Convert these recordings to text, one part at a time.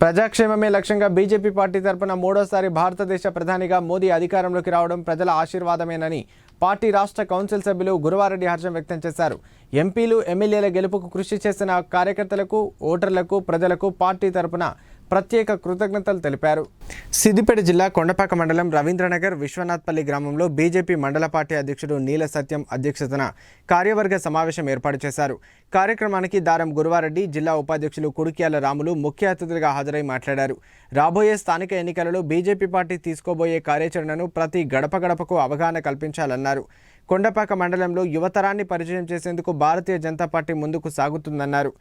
ప్రజాక్షేమమే లక్ష్యంగా BJP party తరపున మూడోసారి భారతదేశ ప్రధానిగా మోదీ అధికారంలోకి రావడం ప్రజల ఆశీర్వాదమేనని పార్టీ రాష్ట్ర కౌన్సిల్ సభ్యులు గురువారెడ్డి హర్షం వ్యక్తం చేశారు. ఎంపీలు ఎమ్మెల్యేల గెలుపుకు కృషి చేసిన కార్యకర్తలకు ఓటర్లకు ప్రజలకు పార్టీ తరపున ప్రత్యేక కృతజ్ఞతలు తెలిపారు. సిద్దిపేట జిల్లా కొండపాక మండలం రవీంద్రనగర్ విశ్వనాథ్పల్లి గ్రామంలో బీజేపీ మండల పార్టీ అధ్యక్షుడు నీల సత్యం అధ్యక్షతన కార్యవర్గ సమావేశం ఏర్పాటు చేశారు. కార్యక్రమానికి దారం గురువారెడ్డి జిల్లా ఉపాధ్యక్షులు కుడిక్యాల రాములు ముఖ్య అతిథులుగా హాజరై మాట్లాడారు. రాబోయే స్థానిక ఎన్నికలలో బీజేపీ పార్టీ తీసుకోబోయే కార్యాచరణను ప్రతి గడప గడపకు అవగాహన కల్పించాలన్నారు. కొండపాక మండలంలో యువతరాన్ని పరిచయం చేసేందుకు భారతీయ జనతా పార్టీ ముందుకు సాగుతుందన్నారు.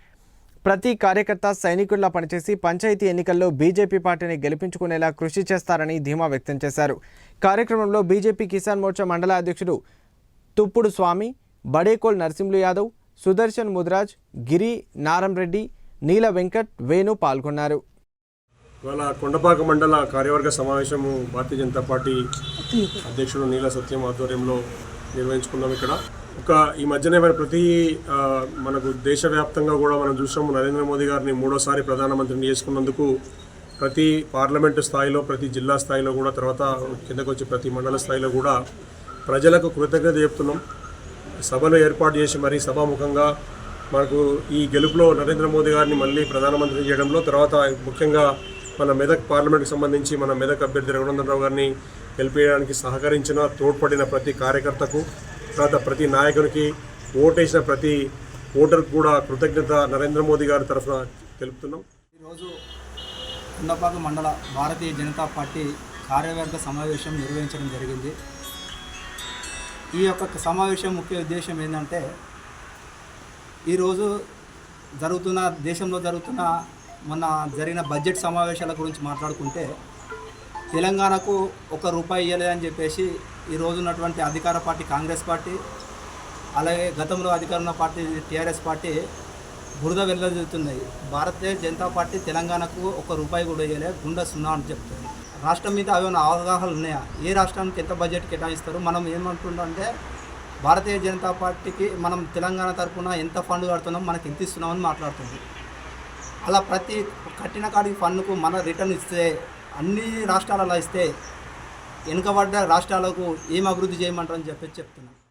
ప్రతి కార్యకర్త సైనికుల్లా పనిచేసి పంచాయతీ ఎన్నికల్లో బీజేపీ పార్టీని గెలిపించుకునేలా కృషి చేస్తారని ధీమా వ్యక్తం చేశారు. కార్యక్రమంలో బీజేపీ కిసాన్ మోర్చా మండల అధ్యక్షుడు తుప్పుడు స్వామి బడేకోల్ నరసింహులు యాదవ్ సుదర్శన్ ముద్రాజ్ గిరి నారంరెడ్డి నీల వెంకట్ వేణు పాల్గొన్నారు. ఇవాళ కొండపాక మండల కార్యవర్గ సమావేశము భారతీయ జనతా పార్టీ అధ్యక్షుడు నీల సత్యం ఆధ్వర్యంలో నిర్వహించుకున్నాం ఇక్కడ. ఒక ఈ మధ్యనే మన ప్రతి మనకు దేశవ్యాప్తంగా కూడా మనం చూసాము నరేంద్ర మోదీ గారిని మూడోసారి ప్రధానమంత్రిని చేసుకున్నందుకు ప్రతి పార్లమెంటు స్థాయిలో ప్రతి జిల్లా స్థాయిలో కూడా తర్వాత కిందకు వచ్చి ప్రతి మండల స్థాయిలో కూడా ప్రజలకు కృతజ్ఞత చెప్తున్నాం. సభలు ఏర్పాటు చేసి మరీ సభాముఖంగా మనకు ఈ గెలుపులో నరేంద్ర మోదీ గారిని మళ్ళీ ప్రధానమంత్రి చేయడంలో తర్వాత ముఖ్యంగా మన మెదక్ పార్లమెంట్కి సంబంధించి మన మెదక్ అభ్యర్థి రఘునందనరావు గారిని గెలిపేయడానికి సహకరించిన తోడ్పడిన ప్రతి కార్యకర్తకు తర్వాత ప్రతి నాయకునికి ఓటేసిన ప్రతి ఓటర్కు కూడా కృతజ్ఞత నరేంద్ర మోదీ గారి తరఫున తెలుపుతున్నాం. ఈరోజు కుండపాక మండల భారతీయ జనతా పార్టీ కార్యవర్గ సమావేశం నిర్వహించడం జరిగింది. ఈ యొక్క సమావేశం ముఖ్య ఉద్దేశం ఏంటంటే ఈరోజు జరుగుతున్న దేశంలో జరుగుతున్న మొన్న జరిగిన బడ్జెట్ సమావేశాల గురించి మాట్లాడుకుంటే తెలంగాణకు ఒక రూపాయి ఇవ్వలేదని చెప్పేసి ఈ రోజు ఉన్నటువంటి అధికార పార్టీ కాంగ్రెస్ పార్టీ అలాగే గతంలో అధికారంలో పార్టీ టీఆర్ఎస్ పార్టీ బురద వెళ్ళజేస్తున్నాయి భారతీయ జనతా పార్టీ తెలంగాణకు ఒక రూపాయి కూడా ఇవ్వలే గుండె సున్నా అని చెప్తుంది. రాష్ట్రం మీద ఏమైనా అవగాహనలు ఉన్నాయా? ఏ రాష్ట్రానికి ఎంత బడ్జెట్ కేటాయిస్తారు? మనం ఏమంటుందంటే భారతీయ జనతా పార్టీకి మనం తెలంగాణ తరఫున ఎంత ఫండ్ కడుతున్నాం మనకి ఎంత ఇస్తున్నామని మాట్లాడుతుంది. అలా ప్రతి కట్టిన కాడికి ఫండ్కు మన రిటర్న్ ఇస్తే అన్ని రాష్ట్రాలలో ఇస్తే వెనుకబడ్డ రాష్ట్రాలకు ఏం అభివృద్ధి చేయమంటారని చెప్పి చెప్తున్నాను.